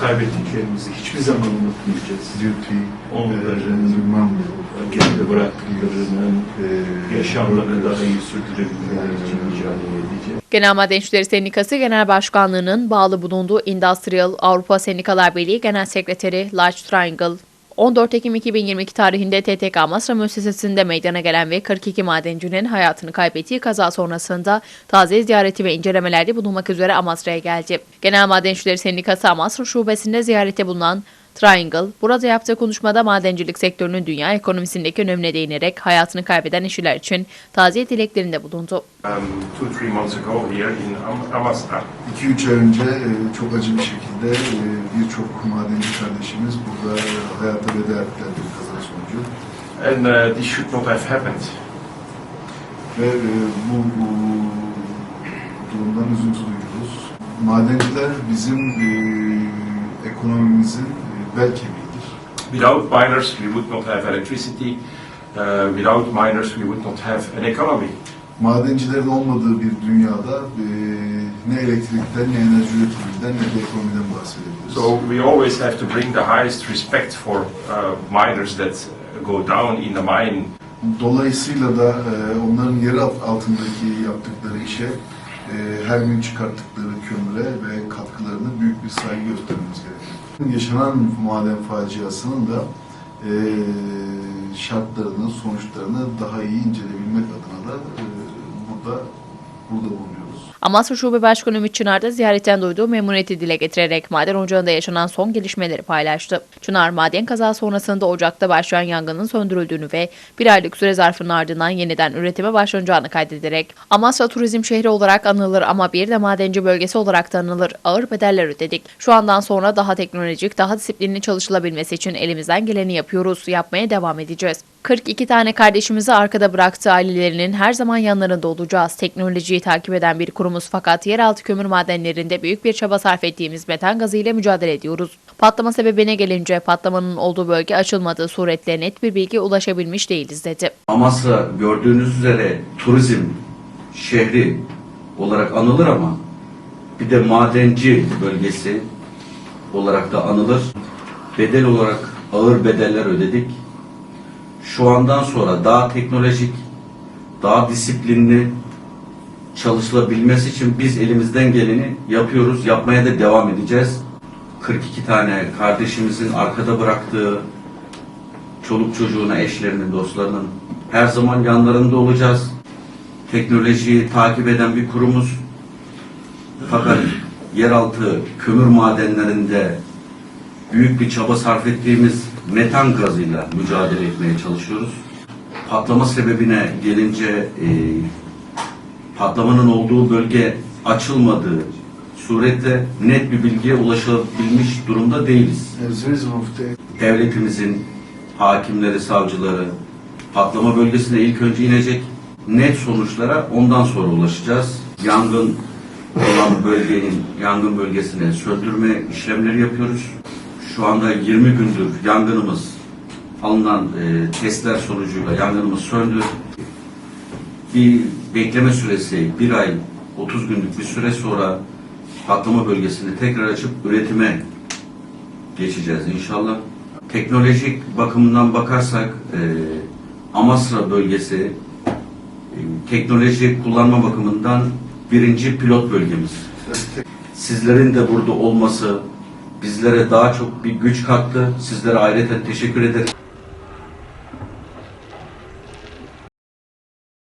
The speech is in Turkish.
kaybettiklerimizi hiçbir zaman unutmayacağız. duty Onların geride bıraktıklarının uh, yaşamlarını daha iyi sürdürebilmeleri için mücadele edeceğiz. Genel Maden İşçileri Sendikası Genel Başkanlığı'nın bağlı bulunduğu Industrial Avrupa Sendikalar Birliği Genel Sekreteri Large Triangle, 14 Ekim 2022 tarihinde TTK Masra müessesesinde meydana gelen ve 42 madencinin hayatını kaybettiği kaza sonrasında taze ziyareti ve incelemelerde bulunmak üzere Amasra'ya geldi. Genel Maden İşçileri Sendikası Amasra Şubesi'nde ziyarette bulunan Triangle, burada yaptığı konuşmada madencilik sektörünün dünya ekonomisindeki önemine değinerek hayatını kaybeden işçiler için taziye dileklerinde bulundu. um, two, three months ago here in Am- Amasra. 2-3 ay önce e, çok acı bir şekilde e, birçok madenci kardeşimiz burada hayata veda ettiler bir kaza sonucu. And uh, this should not have happened. Ve e, bu, bu durumdan üzüntü duyuyoruz. Madenciler bizim e, ekonomimizin e, bel kemiğidir. Without miners, we would not have electricity. Uh, without miners, we would not have an economy. Madencilerin olmadığı bir dünyada e, ne elektrikten, ne enerji üretiminden, ne de ekonomiden bahsedebiliriz. So we always have to bring the highest respect for uh, miners that go down in the mine Dolayısıyla da e, onların yer alt- altındaki yaptıkları işe, e, her gün çıkarttıkları kömüre ve katkılarına büyük bir saygı göstermemiz gerekiyor. Yaşanan maden faciasının da e, şartlarını, sonuçlarını daha iyi inceleyebilmek adına da e, burada burada bulunuyoruz. Amasra Şube Başkanı Ümit Çınar da ziyaretten duyduğu memnuniyeti dile getirerek maden ocağında yaşanan son gelişmeleri paylaştı. Çınar, maden kaza sonrasında ocakta başlayan yangının söndürüldüğünü ve bir aylık süre zarfının ardından yeniden üretime başlanacağını kaydederek Amasra turizm şehri olarak anılır ama bir de madenci bölgesi olarak da anılır. Ağır bedeller ödedik. Şu andan sonra daha teknolojik, daha disiplinli çalışılabilmesi için elimizden geleni yapıyoruz. Yapmaya devam edeceğiz. 42 tane kardeşimizi arkada bıraktığı ailelerinin her zaman yanlarında olacağız. Teknolojiyi takip eden bir kurumuz fakat yeraltı kömür madenlerinde büyük bir çaba sarf ettiğimiz metan gazı ile mücadele ediyoruz. Patlama sebebine gelince patlamanın olduğu bölge açılmadığı suretle net bir bilgi ulaşabilmiş değiliz dedi. Amasra gördüğünüz üzere turizm şehri olarak anılır ama bir de madenci bölgesi olarak da anılır. Bedel olarak ağır bedeller ödedik. Şu andan sonra daha teknolojik, daha disiplinli çalışılabilmesi için biz elimizden geleni yapıyoruz, yapmaya da devam edeceğiz. 42 tane kardeşimizin arkada bıraktığı çoluk çocuğuna, eşlerinin, dostlarının her zaman yanlarında olacağız. Teknolojiyi takip eden bir kurumuz. Fakat yeraltı kömür madenlerinde büyük bir çaba sarf ettiğimiz metan gazıyla mücadele etmeye çalışıyoruz. Patlama sebebine gelince e, patlamanın olduğu bölge açılmadığı surette net bir bilgiye ulaşabilmiş durumda değiliz devletimizin hakimleri, savcıları patlama bölgesine ilk önce inecek. Net sonuçlara ondan sonra ulaşacağız. Yangın olan bölgenin, yangın bölgesine söndürme işlemleri yapıyoruz. Şu anda 20 gündür yangınımız alınan e, testler sonucuyla yangınımız söndü. Bir bekleme süresi bir ay 30 günlük bir süre sonra patlama bölgesini tekrar açıp üretime geçeceğiz inşallah. Teknolojik bakımından bakarsak e, Amasra bölgesi e, teknoloji kullanma bakımından birinci pilot bölgemiz. Sizlerin de burada olması bizlere daha çok bir güç kattı. Sizlere ayrıca teşekkür ederim.